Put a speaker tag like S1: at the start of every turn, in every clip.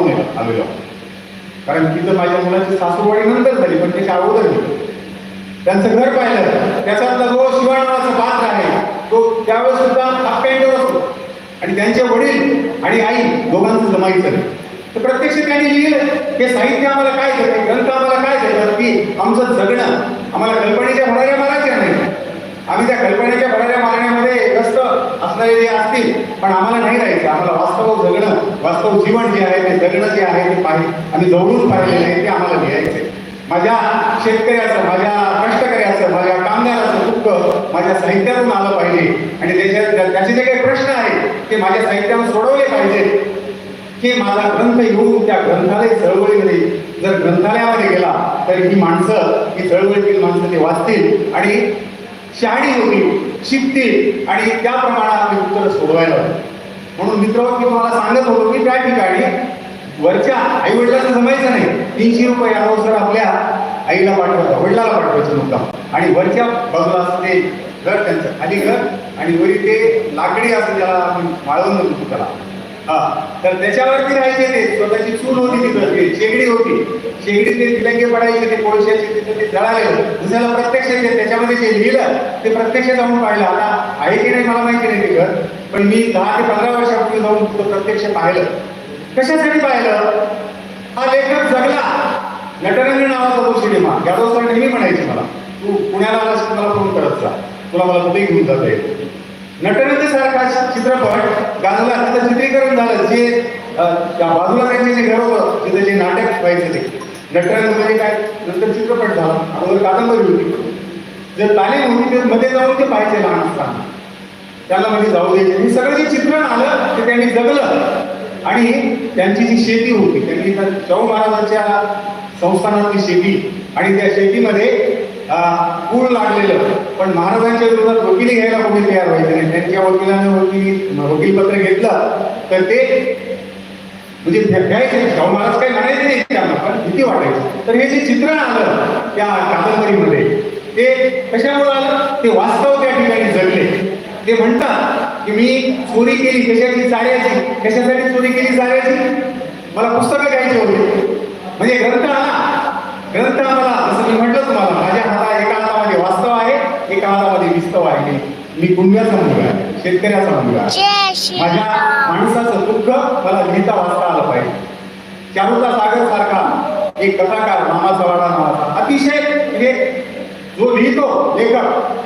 S1: पाहून येतो आलेलो कारण तिथं माझ्या मुलाची सासूबाई नंतर झाली पण त्याच्या अगोदर त्यांचं घर पाहिलं. त्याच्यातला जो शिवाणाचा नावाचा पात्र आहे तो त्यावेळेस सुद्धा हाफ असतो. आणि त्यांचे वडील आणि आई दोघांचं जमायचं. तर प्रत्यक्ष त्यांनी लिहिलं हे साहित्य आम्हाला काय देतं? ग्रंथ आम्हाला काय देतात? की आमचं जगणं. आम्हाला कल्पनेच्या होणाऱ्या मारायच्या नाही आम्ही त्या कल्पनेच्या भराऱ्या मागण्यामध्ये व्यस्त असणारे जे असतील पण आम्हाला नाही राहायचं. आम्हाला वास्तव जगणं वास्तव जीवन जे आहे ते जगणं जे आहे ते पाहिजे आम्ही जवळून पाहिलेलं आहे ते आम्हाला लिहायचं माझ्या शेतकऱ्याचं माझ्या कष्टकऱ्याचं माझ्या कामगाराचं दुःख माझ्या साहित्यातून आलं पाहिजे. आणि त्याच्यात त्याचे जे काही प्रश्न आहेत ते माझ्या साहित्यानं सोडवले पाहिजे. हे माझा ग्रंथ येऊन त्या ग्रंथालय चळवळीमध्ये जर ग्रंथालयामध्ये गेला तर ही माणसं ही चळवळीतील माणसं ते वाचतील. आणि शहाणी होतील शिकतील आणि त्या प्रमाणात आम्ही उत्तर सोडवायला म्हणून मित्र मी तुम्हाला सांगत होतो की त्या ठिकाणी वरच्या आई वडिलांना जमायचं नाही. तीनशे रुपये यानुसार आपल्या आईला पाठवायचा वडिलाला पाठवायचं मुद्दाम आणि वरच्या बाजूला असते घर त्यांचं खाली घर आणि वरी ते लाकडी असं ज्याला आम्ही वाळवून देतो त्याला. हा तर त्याच्यावरती राहायचे ते. स्वतःची चूल होती तिथं शेगडी होती. शेगडी ते तिलंगे पडायचे ते कोळशाचे तिथं ते जळाले दुसऱ्याला प्रत्यक्ष ते त्याच्यामध्ये जे लिहिलं ते प्रत्यक्ष जाऊन पाहिलं. आता आहे की नाही मला माहिती नाही ते घर पण मी दहा ते पंधरा वर्षापूर्वी जाऊन तिथं प्रत्यक्ष पाहिलं. कशासाठी पाहिलं? हा लेखक जगला. नटरंग नावाचा तो सिनेमा. यादव सर नेहमी म्हणायचे मला तू पुण्याला आलास मला फोन करत जा. तुला मला कुठेही घेऊन जाता येईल नटरंग सारखा चित्रपट गाजला तिथं चित्रीकरण झालं. जे बाजूला त्यांचे जे घर होतं तिथं जे नाटक व्हायचे ते. नटरंग म्हणजे काय? नंतर चित्रपट झाला. अगोदर कादंबरी होती. जर तालीम होती तर मध्ये जाऊन ते पाहायचे लहान असताना. त्याला म्हणजे जाऊ द्यायचे. हे सगळं जे चित्रण आलं ते त्यांनी जगलं. आणि त्यांची जी शेती होती त्यांनी शाहू महाराजांच्या संस्थानातली शेती आणि त्या शेतीमध्ये कूळ लागलेलं. पण महाराजांच्या विरोधात वकिली घ्यायला कोणी तयार व्हायचे नाही. त्यांच्या वकिलाने वकिली वकीलपत्र घेतलं तर ते म्हणजे घ्यायचे शाहू महाराज काही म्हणायचे नाही त्यांना पण भीती वाटायची. तर हे जे चित्रण आलं त्या कादंबरीमध्ये ते कशामुळे आलं? ते वास्तव त्या ठिकाणी जगले ते म्हणतात की मी चोरी केली कशाची चाऱ्याची? कशासाठी चोरी केली चाऱ्याची? मला पुस्तकं घ्यायची होती. म्हणजे ग्रंथ आला. ग्रंथ आम्हाला जसं मी म्हटलं तुम्हाला माझ्या हातात एका हातामध्ये वास्तव आहे एका हातामध्ये विस्तव आहे. मी- कुंड्याचा मुलगा आहे. शेतकऱ्याचा मुलगा आहे. माझ्या माणसाचं दुःख मला लिहिता वाचता आलं पाहिजे. चारुता सागर सारखा एक कथाकार मामाचा वाडा नावाचा अतिशय म्हणजे जो लिहितो लेखक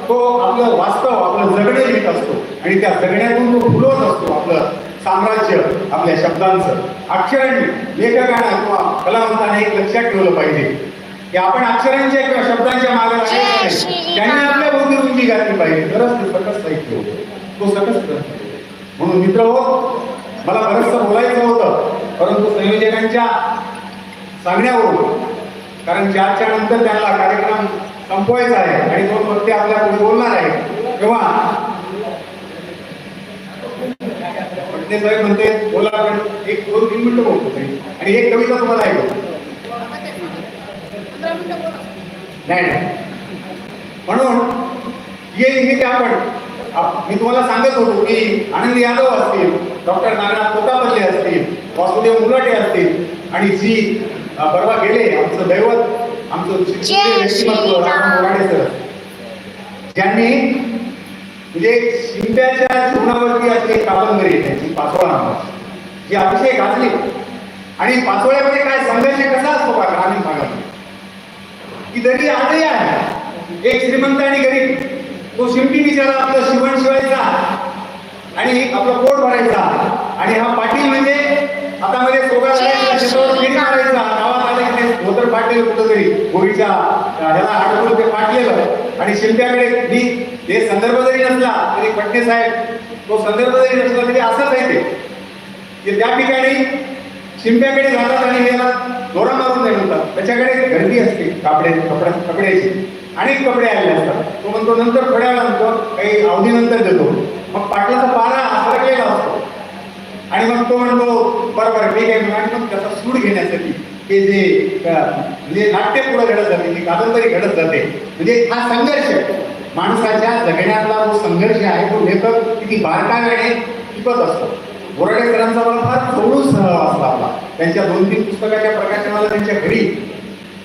S1: तो आपलं वास्तव आपलं जगणे लिहित असतो. आणि त्या जगण्यातून तो फुलवत असतो आपलं साम्राज्य आपल्या शब्दांचं. अक्षरांनी लेखकानं किंवा कलावंताने एक लक्षात ठेवलं पाहिजे. की आपण अक्षरांच्या किंवा शब्दांच्या मागे नाही. त्यांनी. आपल्या भोवती रुंदी घातली पाहिजे तरच ते सकस साहित्य होतं तो सकस. म्हणून मित्र हो मला बरंचसं बोलायचं होतं परंतु संयोजकांच्या सांगण्यावरून कारण चारच्या नंतर त्यांना कार्यक्रम संपवायचा आहे आणि दोन वक्ते आपल्या पुढे बोलणार आहे तेव्हा पटणे साहेब म्हणते बोला पण एक दोन तीन मिनिटं बोलतो. आणि एक कविता तुम्हाला ऐकतो नाही नाही. म्हणून ये हे आपण. आप- मी तुम्हाला सांगत होतो की आनंद यादव असतील डॉक्टर नागनाथ कोतापल्ले असतील वासुदेव मुलाटे असतील आणि जी परवा गेले आमचं दैवत आमचं व्यक्तिमत्व मोराडे सर ज्यांनी म्हणजे शिंप्याच्या जीवनावरती असली एक कादंबरी त्यांची पाचोळा नावाची जी अतिशय गाजली आणि पाचोळ्यामध्ये काय संघर्ष कसा असतो का ग्रामीण भागामध्ये? की दरी आजही आहे. एक श्रीमंत आणि गरीब. तो शिंपी बिचारा आपलं शिवण शिवायचा. आणि आपलं पोट भरायचा. आणि हा पाटील म्हणजे हातामध्ये सोगा मारायचा? गावात आले की धोतर फाटलेलं कुठंतरी गोरीच्या ह्याला अडकून ते फाटलेलं आणि शिंप्याकडे मी हे संदर्भ जरी नसला तरी पटणे साहेब तो संदर्भ जरी नसला तरी असंच आहे ते. की त्या ठिकाणी शिंप्याकडे जातात आणि याला दोरा मारून नाही म्हणतात. त्याच्याकडे गर्दी असते. कापडे कपड्या कपड्याची. अनेक कपडे आलेले असतात. तो म्हणतो नंतर थोड्या वेळा म्हणतो काही अवधीनंतर देतो. मग पाटलाचा पारा सरकलेला असतो. आणि मग तो म्हणतो बरं बरं ठीक आहे आणि मग त्याचा सूड घेण्यासाठी हे जे म्हणजे नाट्य पुढे घडत जाते ती कादंबरी घडत जाते म्हणजे हा संघर्ष माणसाच्या जगण्यातला जो संघर्ष आहे तो लेखक किती बारकाव्याने टिपत असतो. बोराडेकरांचा मला फार जवळून सहवास लाभला त्यांच्या दोन तीन पुस्तकाच्या प्रकाशनाला त्यांच्या घरी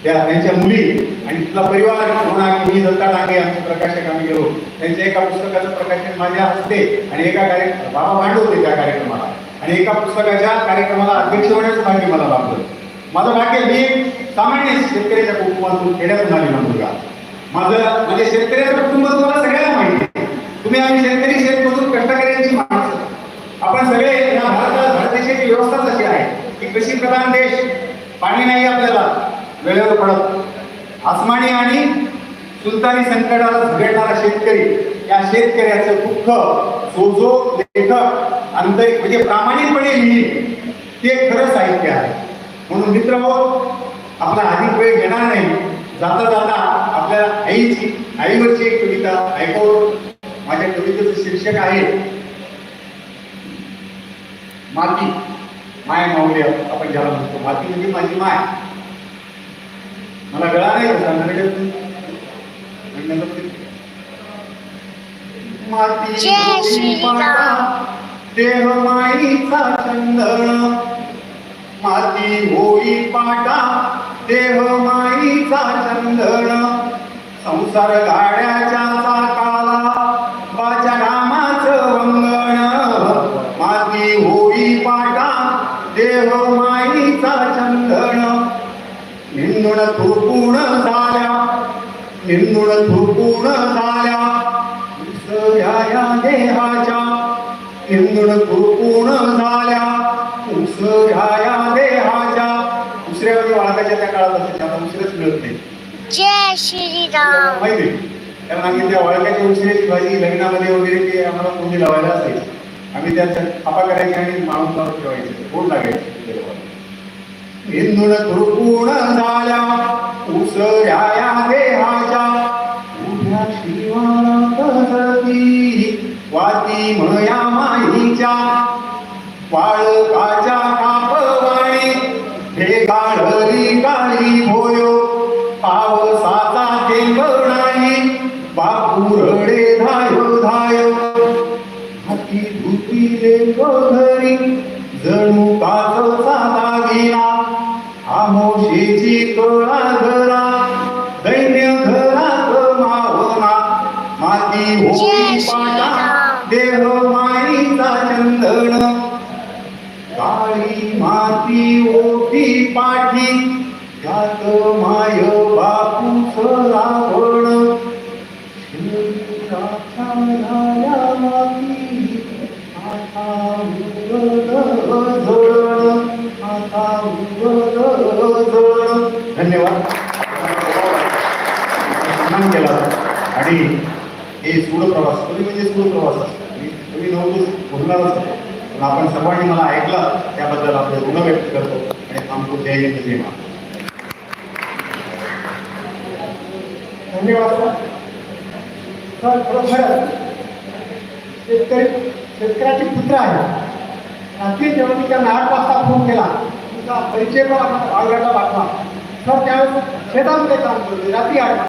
S1: त्या त्यांच्या मुली आणि तिथला परिवार म्हणा मी दत्ता डांगे आमचे प्रकाशक आम्ही गेलो. त्यांच्या एका पुस्तकाचं प्रकाशन माझ्या हस्ते आणि एका कार्यक्रम बाबा भांड होते त्या कार्यक्रमाला. आणि एका पुस्तकाच्या कार्यक्रमाला अध्यक्ष होण्याचं भाग्य मला लाभलं. माझं भाग्य मी सामान्य शेतकऱ्याच्या कुटुंबातून खेड्यातून आलेला मुलगा. माझं म्हणजे शेतकऱ्याचं कुटुंब तुम्हाला सगळ्यांना माहिती आहे तुम्ही आम्ही शेतकरी शेतमजूर कष्टकऱ्यांची माणसं आपण सगळे या भारतात भारत देशाची व्यवस्थाच अशी आहे की कृषी प्रधान देश पाणी नाही आपल्याला वेळेवर पडत आसमानी आणि सुलतानी संकटाला झगडणारा शेतकरी या शेतकऱ्याचं दुःख सोजो लेखक अंत म्हणजे प्रामाणिकपणे लिहिली. ते खरं साहित्य आहे. म्हणून मित्र आपला अधिक वेळ घेणार नाही. जाता जाता आपल्या आईची आईवरची एक कविता ऐकवतो माझ्या कवितेचं शीर्षक आहे माती. माय माऊली आपण ज्याला म्हणतो माती म्हणजे माझी माय. मला गळा नाही देह माईचा चंदन माती होई पाटा देह माईचा चंदन संसार गाड्याच्या चाकाला बाच्या रामाचं वंगण माती होई पाटा देह माईचा थुरपूण झाल्या निंदुण थुरपूण झाल्या उसळ्या या देहाच्या निंदुण थुरपूण झाल्या उसळ्या या देहाच्या दुसऱ्या वेळी वाळकाच्या त्या काळात असायच्या आता मिळत नाही
S2: जय श्रीराम
S1: माहिती. कारण आम्ही त्या वाळक्याच्या उशिऱ्याची भाजी लग्नामध्ये वगैरे ते आम्हाला कोणी लावायला असायची आम्ही त्याचा खापा करायचे आणि माणूस लावून ठेवायचे गोड लागायचे इंदुन तुरपूण झाल्या उसळ्या देहाच्या उभ्या श्रीवाती वाती मया माहीच्या वाळकाच्या कापवाणी हे गाळली आमोशेची कळा घरा दैन्य घरात मावना माती होई पाटा. देह माईचा चंदन. काळी माती ओटी पाठी त्यात माय बापू रावण. झाल्या माती आता धन्यवाद सन्मान केला. आणि हे सूड प्रवास तुम्ही म्हणजे सूड प्रवास असतो? मी- तुम्ही नव्हतं बोलणारच पण आपण सर्वांनी मला ऐकलं त्याबद्दल आपले ऋण व्यक्त करतो आणि थांबतो. जय हिंद जय महाराज.
S3: धन्यवाद सर. खरोखर शेतकरी शेतकऱ्याचे पुत्र आहे रात्री जेव्हा मी त्यांना आठ वाजता फोन केला तुमचा परिचय पण आपण बाळगाटा पाठवा सर त्यावेळेस शेतामध्ये काम करतो रात्री आठ वाजता